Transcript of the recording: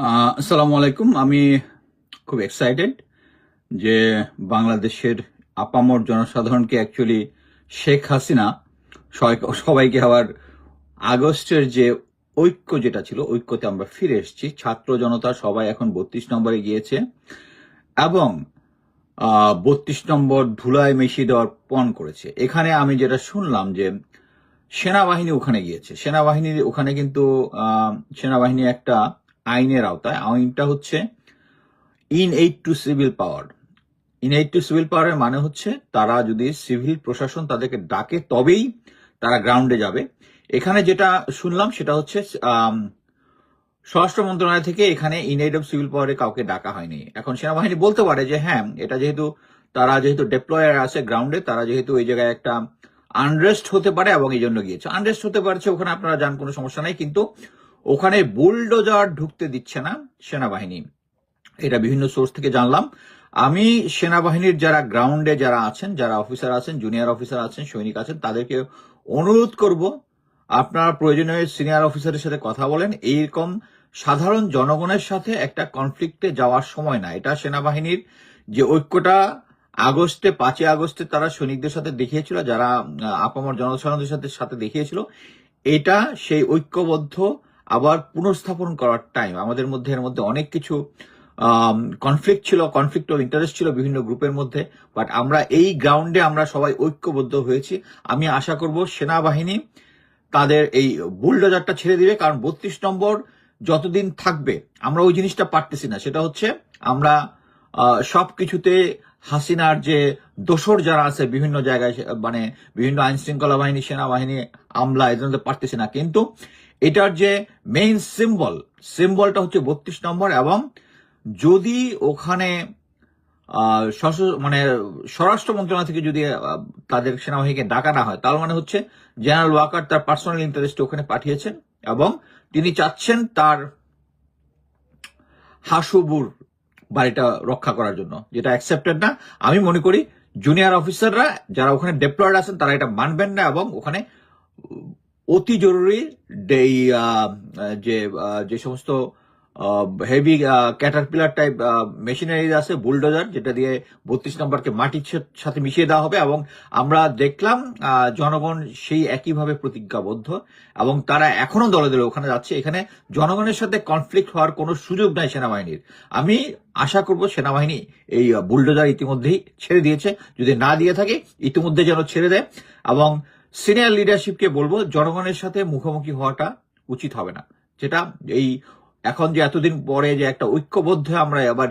আসসালামু আলাইকুম। আমি খুব এক্সাইটেড যে বাংলাদেশের আপামর জনসাধারণকে অ্যাকচুয়ালি শেখ হাসিনা সবাই- সবাইকে আবার আগস্টের যে ঐক্য যেটা ছিল, ঐক্যতে আমরা ফিরে এসেছি। ছাত্র জনতা সবাই এখন বত্রিশ নম্বরে গিয়েছে এবং বত্রিশ নম্বর ধুলায় মিশিয়ে দেওয়ার পণ করেছে। এখানে আমি যেটা শুনলাম যে সেনাবাহিনী ওখানে গিয়েছে। সেনাবাহিনীর ওখানে কিন্তু সেনাবাহিনী একটা আইনের আওতায়। আইনটা হচ্ছে in aid to civil power in aid to civil পাওয়ারের মানে হচ্ছে তারা যদি সিভিল প্রশাসন তাদেরকে ডাকে তবেই তারা গ্রাউন্ডে যাবে। এখানে যেটা শুনলাম সেটা হচ্ছে স্বরাষ্ট্র মন্ত্রণালয় থেকে এখানে ইন এইড অফ সিভিল পাওয়ারে কাউকে ডাকা হয়নি। এখন সেনাবাহিনী বলতে পারে যে হ্যাঁ এটা যেহেতু তারা যেহেতু ডেপ্লয়ার আছে গ্রাউন্ডে তারা যেহেতু এই জায়গায় একটা আনরেস্ট হতে পারে এবং এই জন্য গিয়েছে। আনরেস্ট হতে পারছে ওখানে আপনারা যান, কোনো সমস্যা নাই। কিন্তু ওখানে বুলডোজার ঢুকতে দিচ্ছে না সেনাবাহিনী। এটা বিভিন্ন সোর্স থেকে জানলাম। আমি সেনাবাহিনীর যারা গ্রাউন্ডে যারা আছেন, যারা অফিসার আছেন, জুনিয়র অফিসার আছেন, সৈনিক আছেন, তাদেরকে অনুরোধ করব, আপনারা প্রয়োজনীয় সিনিয়র অফিসারের সাথে কথা বলেন। এইরকম সাধারণ জনগণের সাথে একটা কনফ্লিক্টে যাওয়ার সময় না। এটা সেনাবাহিনীর যে ঐক্যটা, আগস্টে, পাঁচই আগস্টে তারা সৈনিকদের সাথে দেখিয়েছিল, যারা আপামর জনসাধারণদের সাথে সাথে দেখিয়েছিল, এটা সেই ঐক্যবদ্ধ আবার পুনঃস্থাপন করার টাইম আমাদের মধ্যে, এর মধ্যে অনেক কিছু কনফ্লিক্ট ছিল কনফ্লিক্ট অফ ইন্টারেস্ট ছিল বিভিন্ন গ্রুপের মধ্যে বাট আমরা এই গ্রাউন্ডে আমরা সবাই ঐক্যবদ্ধ হয়েছি। আমি আশা করব সেনাবাহিনী তাদের এই বুলডোজারটা ছেড়ে দিবে, কারণ বত্রিশ নম্বর যতদিন থাকবে, আমরা ওই জিনিসটা পারতেছি না। সেটা হচ্ছে আমরা সব কিছুতে হাসিনার যে দোসর যারা আছে বিভিন্ন জায়গায় মানে বিভিন্ন আইন শৃঙ্খলা বাহিনী, সেনাবাহিনী, আমলা, এদের পারতেছি না। কিন্তু এটার যে মেইন সিম্বল সিম্বলটা হচ্ছে বত্রিশ নম্বর এবং যদি ওখানে মানে স্বরাষ্ট্র মন্ত্রণালয় থেকে যদি তাদের সেনাবাহিনীকে ডাকা না হয়, তার মানে হচ্ছে জেনারেল ওয়াকার তার পার্সোনাল ইন্টারেস্ট ওখানে পাঠিয়েছেন এবং তিনি চাচ্ছেন তার হাসুবুর বাড়িটা রক্ষা করার জন্য, যেটা অ্যাকসেপ্টেড না। আমি মনে করি জুনিয়র অফিসাররা যারা ওখানে ডেপ্লয়েড আছেন, তারা এটা মানবেন না এবং ওখানে অতি জরুরি এই, যে যে সমস্ত হেভি ক্যাটারপিলার টাইপ মেশিনারি আছে বুলডোজার যেটা দিয়ে বত্রিশ নম্বরকে মাটির সাথে মিশিয়ে দেওয়া হবে এবং আমরা দেখলাম জনগণ সেই একইভাবে প্রতিজ্ঞাবদ্ধ এবং তারা এখনও দলে দলে ওখানে যাচ্ছে। এখানে জনগণের সাথে কনফ্লিক্ট হওয়ার কোনো সুযোগ নাই সেনাবাহিনীর। আমি আশা করব সেনাবাহিনী এই বুলডোজার ইতিমধ্যেই ছেড়ে দিয়েছে। যদি না দিয়ে থাকে ইতিমধ্যে যেন ছেড়ে দেয় এবং সিনিয়র লিডারশিপকে বলব, জনগণের সাথে মুখোমুখি হওয়াটা উচিত হবে না। যেটা এই এখন যে এতদিন পরে যে একটা ঐক্যবদ্ধ আমরা আবার